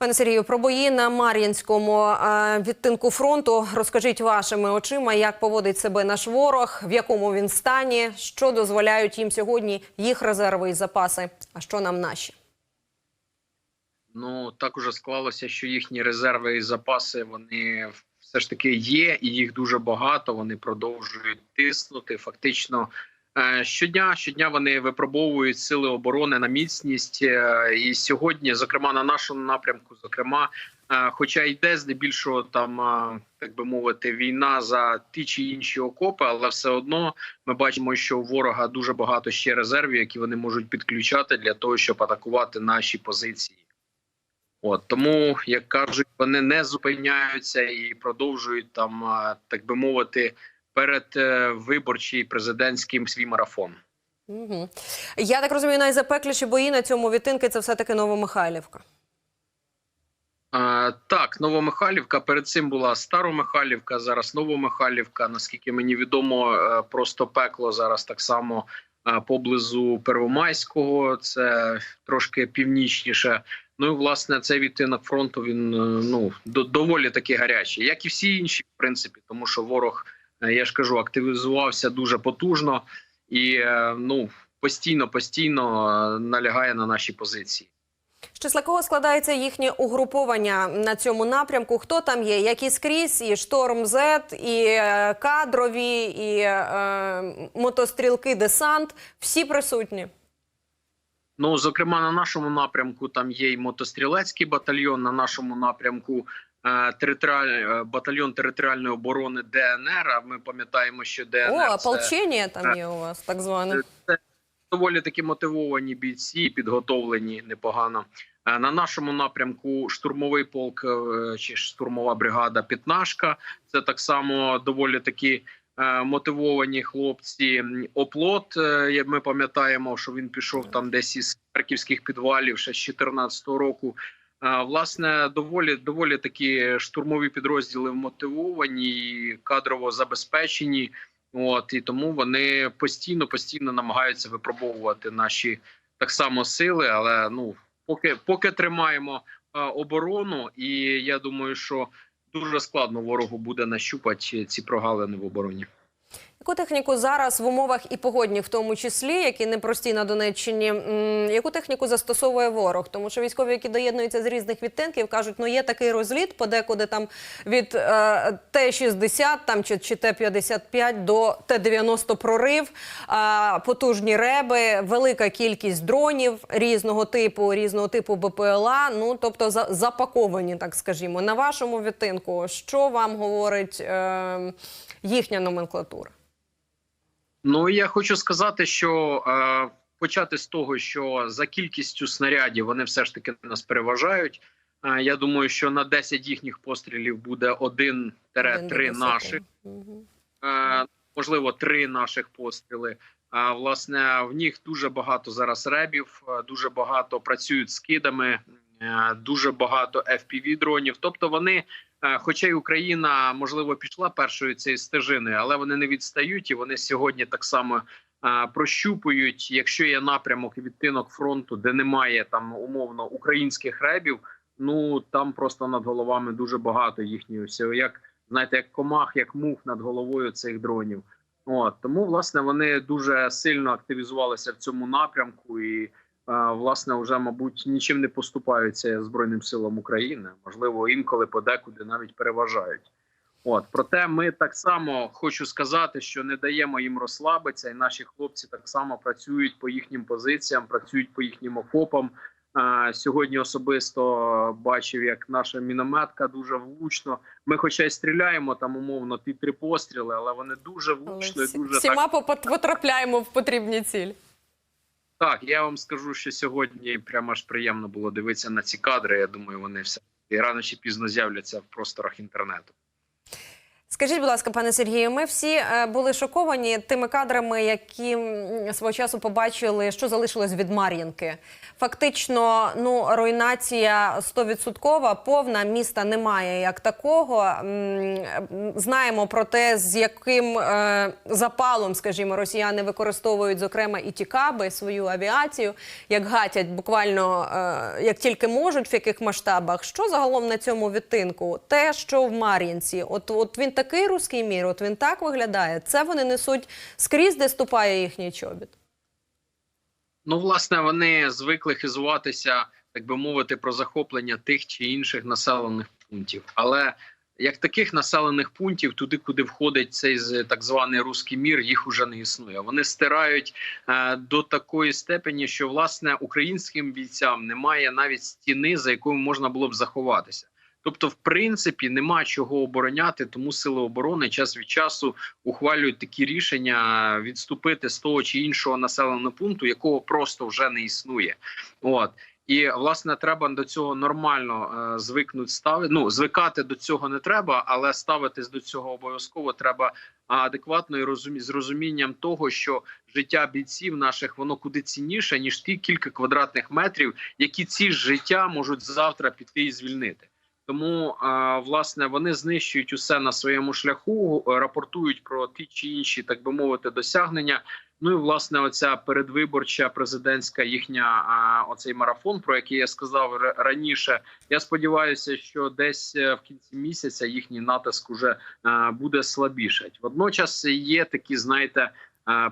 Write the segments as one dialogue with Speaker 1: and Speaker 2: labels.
Speaker 1: Пане Сергію, про бої на Мар'їнському е, відтинку фронту розкажіть вашими очима, як поводить себе наш ворог, в якому він стані, що дозволяють їм сьогодні їх резерви і запаси, а що нам наші.
Speaker 2: Ну так уже склалося, що їхні резерви і запаси вони все ж таки є, і їх дуже багато. Вони продовжують тиснути. Фактично щодня щодня вони випробовують сили оборони на міцність. Е, І сьогодні, зокрема, на нашому напрямку, зокрема, е, хоча йде здебільшого там, е, так би мовити, війна за ті чи інші окопи, але все одно ми бачимо, що у ворога дуже багато ще резервів, які вони можуть підключати для того, щоб атакувати наші позиції. От тому, як кажуть, вони не зупиняються і продовжують там, так би мовити, перед е, виборчий президентським свій марафон.
Speaker 1: Угу. Я так розумію, найзапекліші бої на цьому відтинку це все-таки Новомихайлівка.
Speaker 2: А, так, Новомихайлівка. Перед цим була Старомихайлівка, зараз Новомихайлівка. Наскільки мені відомо, е, просто пекло зараз так само е, поблизу Первомайського. Це трошки північніше. Ну і власне цей відтинок фронту він е, ну доволі таки гарячий, як і всі інші, в принципі, тому що ворог, е, я ж кажу, активізувався дуже потужно і е, ну постійно, постійно е, налягає на наші позиції.
Speaker 1: З числа кого складається їхнє угруповання на цьому напрямку? Хто там є? Які скрізь? І шторм З, і е, кадрові, і е, мотострілки, десант. Всі присутні.
Speaker 2: Ну, зокрема, на нашому напрямку там є і мотострілецький батальйон. На нашому напрямку е, територіаль... е, батальйон територіальної оборони ДНР. А ми пам'ятаємо, що ДНР
Speaker 1: О,
Speaker 2: це,
Speaker 1: там є у вас, так зване.
Speaker 2: це доволі таки мотивовані бійці, підготовлені непогано. Е, На нашому напрямку штурмовий полк е, чи штурмова бригада Пітнашка. Це так само доволі такі е, мотивовані хлопці. Оплот. е, Ми пам'ятаємо, що він пішов там десь із харківських підвалів ще з 2014 року. Власне, доволі доволі такі штурмові підрозділи вмотивовані, кадрово забезпечені. От і тому вони постійно постійно намагаються випробовувати наші так само сили. Але ну поки поки тримаємо е, оборону, і я думаю, що дуже складно ворогу буде нащупати ці прогалини в обороні.
Speaker 1: Яку техніку зараз в умовах і погодні, в тому числі, які непрості на Донеччині, яку техніку застосовує ворог? Тому що військові, які доєднуються з різних відтинків, кажуть, ну є такий розліт, подекуди там від е, Т-60 там, чи, чи Т-55 до Т-90 прорив, е, потужні реби, велика кількість дронів різного типу, різного типу БПЛА, ну тобто за, запаковані, так скажімо. На вашому відтинку, що вам говорить е, їхня номенклатура?
Speaker 2: Ну я хочу сказати, що е, почати з того, що за кількістю снарядів вони все ж таки нас переважають. Е, я думаю, що на 10 їхніх пострілів буде 1-3 наших. Е, можливо, три наших постріли. А власне в них дуже багато зараз ребів, е, дуже багато працюють з кидами, е, дуже багато fpv дронів. Тобто вони, е, хоча й Україна можливо пішла першою цією стежиною, але вони не відстають і вони сьогодні так само е, прощупують. Якщо є напрямок і відтинок фронту, де немає там умовно українських ребів, ну там просто над головами дуже багато їхньої всього як знаєте, як комах, як мух над головою цих дронів. От тому, власне, вони дуже сильно активізувалися в цьому напрямку, і е, власне вже, мабуть, нічим не поступаються збройним силам України. Можливо, інколи подекуди навіть переважають. От проте, ми так само хочу сказати, що не даємо їм розслабитися, і наші хлопці так само працюють по їхнім позиціям, працюють по їхнім окопам. Е, Сьогодні особисто бачив, як наша мінометка дуже влучно. Ми, хоча й стріляємо там умовно ті три постріли, але вони дуже влучно і дуже так.
Speaker 1: Всіма попот- потрапляємо в потрібні цілі.
Speaker 2: Так, я вам скажу, що сьогодні прямо аж приємно було дивитися на ці кадри. Я думаю, вони все і рано чи пізно з'являться в просторах інтернету.
Speaker 1: Скажіть, будь ласка, пане Сергію, ми всі е, були шоковані тими кадрами, які свого часу побачили, що залишилось від Мар'їнки. Фактично, ну руйнація стовідсоткова, повна міста немає як такого. Знаємо про те, з яким е, запалом, скажімо, росіяни використовують зокрема і тікаби, свою авіацію, як гатять буквально е, як тільки можуть, в яких масштабах. Що загалом на цьому відтинку? Те, що в Мар'їнці, от, от він такий руський мір, от він так виглядає. Це вони несуть скрізь, де ступає їхній чобіт.
Speaker 2: Ну, власне, вони звикли хизуватися, так би мовити, про захоплення тих чи інших населених пунктів. Але як таких населених пунктів, туди, куди входить цей так званий руський мір, їх уже не існує. Вони стирають е, до такої степені, що власне українським бійцям немає навіть стіни, за якою можна було б заховатися. Тобто, в принципі, нема чого обороняти, тому сили оборони час від часу ухвалюють такі рішення відступити з того чи іншого населеного пункту, якого просто вже не існує. От і власне треба до цього нормально е, звикнути ставити. Ну звикати до цього не треба, але ставитись до цього обов'язково треба адекватно і розумі з розумінням того, що життя бійців наших воно куди цінніше ніж ті кілька квадратних метрів, які ці життя можуть завтра піти і звільнити. Тому власне вони знищують усе на своєму шляху, е, рапортують про ті чи інші, так би мовити, досягнення. Ну і власне, оця передвиборча президентська їхня оцей марафон, про який я сказав раніше. Я сподіваюся, що десь е, в кінці місяця їхній натиск уже буде слабішать. Водночас є такі, знаєте,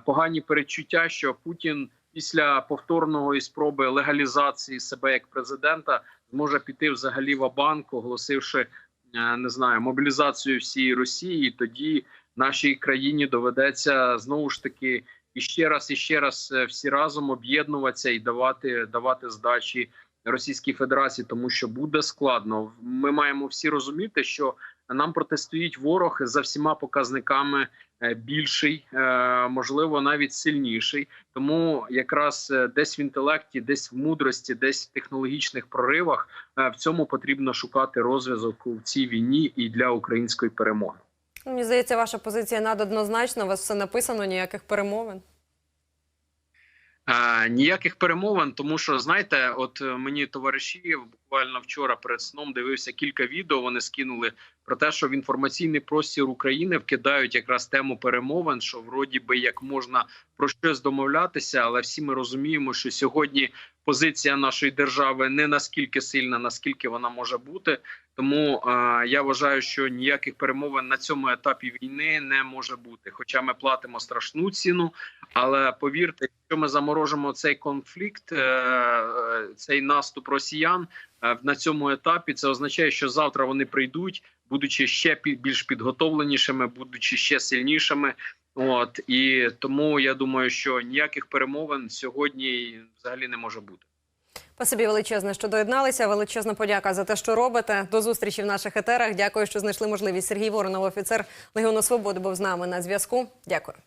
Speaker 2: погані перечуття, що Путін після повторної спроби легалізації себе як президента зможе піти взагалі в банк, оголосивши е, не знаю мобілізацію всієї Росії. І тоді нашій країні доведеться знову ж таки і ще раз, і ще раз е, всі разом об'єднуватися і давати, давати здачі Російській Федерації, тому що буде складно. Ми маємо всі розуміти, що нам протистоїть ворог за всіма показниками е, більший, е, можливо, навіть сильніший. Тому якраз е, десь в інтелекті, десь в мудрості, десь в технологічних проривах в цьому потрібно шукати розв'язок у цій війні і для української перемоги.
Speaker 1: Мені здається, ваша позиція надоднозначна. У вас все написано, ніяких перемовин.
Speaker 2: Ніяких перемовин, тому що знаєте, от е, мені товариші буквально вчора перед сном дивився кілька відео. Вони скинули про те, що в інформаційний простір України вкидають якраз тему перемовин, що вроді би як можна про щось домовлятися, але всі ми розуміємо, що сьогодні позиція нашої держави не наскільки сильна, наскільки вона може бути. Тому е, я вважаю, що ніяких перемовин на цьому етапі війни не може бути. Хоча ми платимо страшну ціну. Але повірте, якщо ми заморожимо цей конфлікт, е, цей наступ росіян е, на цьому етапі, це означає, що завтра вони прийдуть, будучи ще більш підготовленішими, будучи ще сильнішими. От і тому я думаю, що ніяких перемовин сьогодні взагалі не може бути.
Speaker 1: Спасибі величезне, що доєдналися. Величезна подяка за те, що робите. До зустрічі в наших етерах. Дякую, що знайшли можливість. Сергій Воронов, офіцер Легіону Свободи, був з нами на зв'язку. Дякую.